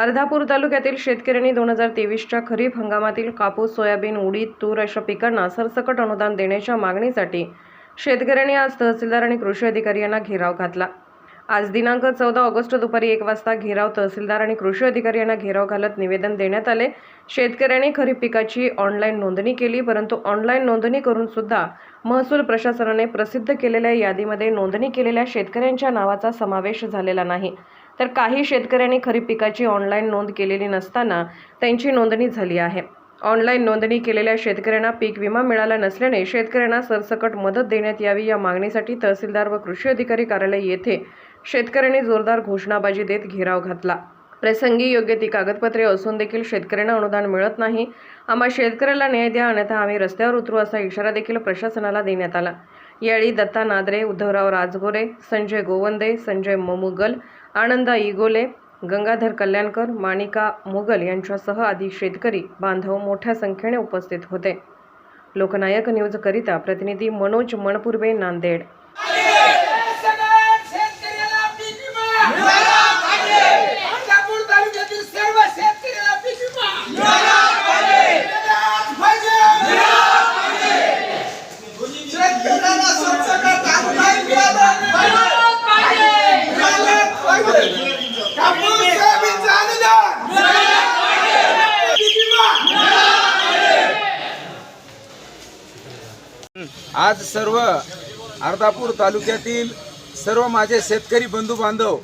अर्धापूर तालुक्यातील शेतकऱ्यांनी दोन हजार तेवीसच्या खरीप हंगामातील कापूस सोयाबीन उडीद तूर अशा पिकांना सरसकट अनुदान देण्याच्या मागणीसाठी शेतकऱ्यांनी आज तहसीलदार आणि कृषी अधिकारी यांना घेराव घातला. आज दिनांक चौदा ऑगस्ट दुपारी एक वाजता घेराव तहसीलदार आणि कृषी अधिकारी यांना घेराव घालत निवेदन देण्यात आले. शेतकऱ्यांनी खरीप पिकाची ऑनलाईन नोंदणी केली परंतु ऑनलाईन नोंदणी करून सुद्धा महसूल प्रशासनाने प्रसिद्ध केलेल्या यादीमध्ये नोंदणी केलेल्या शेतकऱ्यांच्या नावाचा समावेश झालेला नाही. तर काही शेतकऱ्यांनी खरीप पिकाची ऑनलाईन नोंद केलेली नसताना त्यांची नोंदणी झाली आहे. ऑनलाईन नोंदणी केलेल्या शेतकऱ्यांना पीक विमा मिळाला नसल्याने शेतकऱ्यांना सरसकट मदत देण्यात यावी या मागणीसाठी तहसीलदार व कृषी अधिकारी कार्यालय येथे शेतकऱ्यांनी जोरदार घोषणाबाजी देत घेराव घातला. प्रसंगी योग्य ती कागदपत्रे असून देखील शेतकऱ्यांना अनुदान मिळत नाही. आम्हा शेतकऱ्याला न्याय द्या अन्यथा आम्ही रस्त्यावर उतरू असा इशारा देखील प्रशासनाला देण्यात आला. यावेळी दत्ता नादरे उद्धवराव राजगोरे संजय गोवंदे संजय ममुगल आनंदा इगोले गंगाधर कल्याणकर माणिका मुगल यांच्यासह आदी शेतकरी बांधव मोठ्या संख्येने उपस्थित होते. लोकनायक न्यूजकरिता प्रतिनिधी मनोज मणपूर्वे नांदेड सगळ्या शेतकऱ्याला पीक विमा मिळाला पाहिजे अर्धापूर तालुक्यातील सर्व शेतकऱ्याला पीक विमा मिळाला पाहिजे मिळाला पाहिजे शेतकऱ्यांना सरसकट अनुदान मिळालं पाहिजे मिळालं पाहिजे कापूस सोयाबीनचं अनुदान मिळालं पाहिजे पीक विमा आज सर्व अर्धापूर तालुक्यातील सर्व माझे शेतकरी बंधू बांधव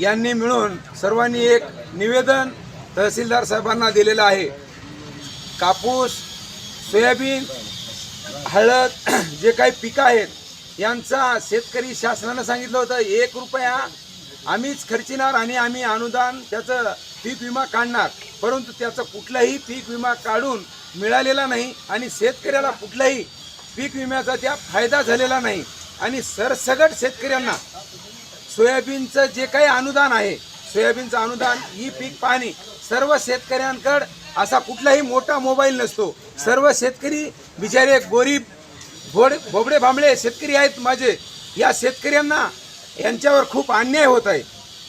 यांनी मिळून सर्वांनी एक निवेदन तहसीलदार साहेबांना दिलेलं आहे. कापूस सोयाबीन हळद जे काही पिकं आहेत यांचा शेतकरी शासनानं सांगितलं होतं एक रुपया आम्हीच खर्चिणार आणि आम्ही अनुदान त्याचं पीक विमा काढणार. परंतु त्याचा कुठलाही पीक विमा काढून मिळालेला नाही आणि शेतकऱ्याला कुठलाही पीक विम्याचा त्या फायदा झालेला नाही. आणि सरसगट शेतकऱ्यांना सोयाबीनचं जे काही अनुदान आहे सोयाबीनचं अनुदान ही पीक पाहणी सर्व शेतकऱ्यांकडं असा कुठलाही मोठा मोबाईल नसतो. सर्व शेतकरी बिचारे गोरीब भोड भोबडे भांबळे शेतकरी आहेत माझे. या शेतकऱ्यांना यांच्यावर खूप अन्याय होत आहे.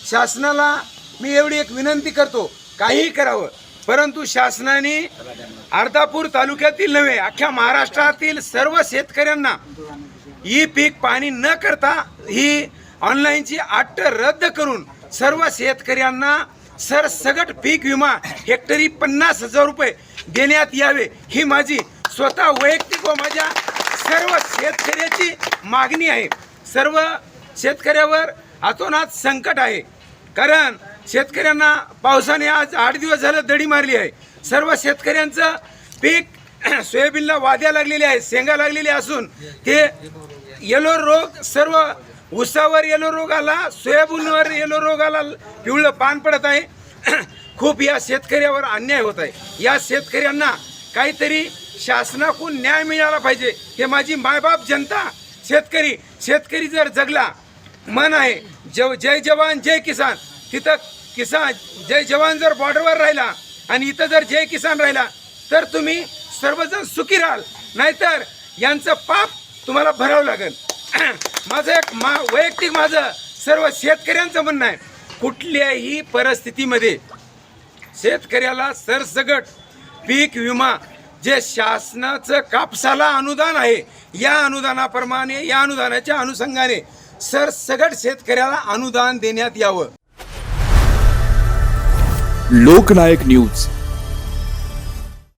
शासनाला मी एवढी एक विनंती करतो काहीही करावं. परंतु शासनाने अर्धापूर तालुक्यातील नव्हे अख्ख्या महाराष्ट्रातील सर्व शेतकऱ्यांना ही पीक पाणी न करता ही ऑनलाईनची अट रद्द करून सर्व शेतकऱ्यांना सरसगट पीक विमा हेक्टरी पन्नास हजार रुपये देण्यात यावे ही माझी स्वतः वैयक्तिक व माझ्या सर्व शेतकऱ्याची मागणी आहे. सर्व शेतकऱ्यावर अतोनात संकट आहे. कारण शेतकऱ्यांना पावसाने आज आठ दिवस झालं दडी मारली आहे. सर्व शेतकऱ्यांचं पीक सोयाबीनला वाद्या लागलेल्या आहेत शेंगा लागलेल्या असून ते येलो रोग सर्व ऊसावर येलो रोग आला सोयाबीनवर येलो रोग आला पिवळं पान पडत आहे. खूप या शेतकऱ्यावर अन्याय होत आहे. या शेतकऱ्यांना काहीतरी शासनाकडून न्याय मिळाला पाहिजे. हे माझी मायबाप जनता शेतकरी. शेतकरी जर जगला मन आहे जव जय जवान जय किसान. तिथं किसान जय जवान जर बॉर्डरवर राहिला आणि इथं जर जय किसान राहिला तर तुम्ही सर्वजण सुखी राहाल. नाहीतर यांचं पाप तुम्हाला भरावं लागेल. माझं एक मा वैयक्तिक माझं सर्व शेतकऱ्यांचं म्हणणं आहे कुठल्याही परिस्थितीमध्ये शेतकऱ्याला सरसगट पीक विमा जे शासनाचं कापसाला अनुदान आहे या अनुदानाप्रमाणे या अनुदानाच्या अनुषंगाने सरसगट शेतकऱ्याला अनुदान देण्यात यावं. लोकनायक न्यूज.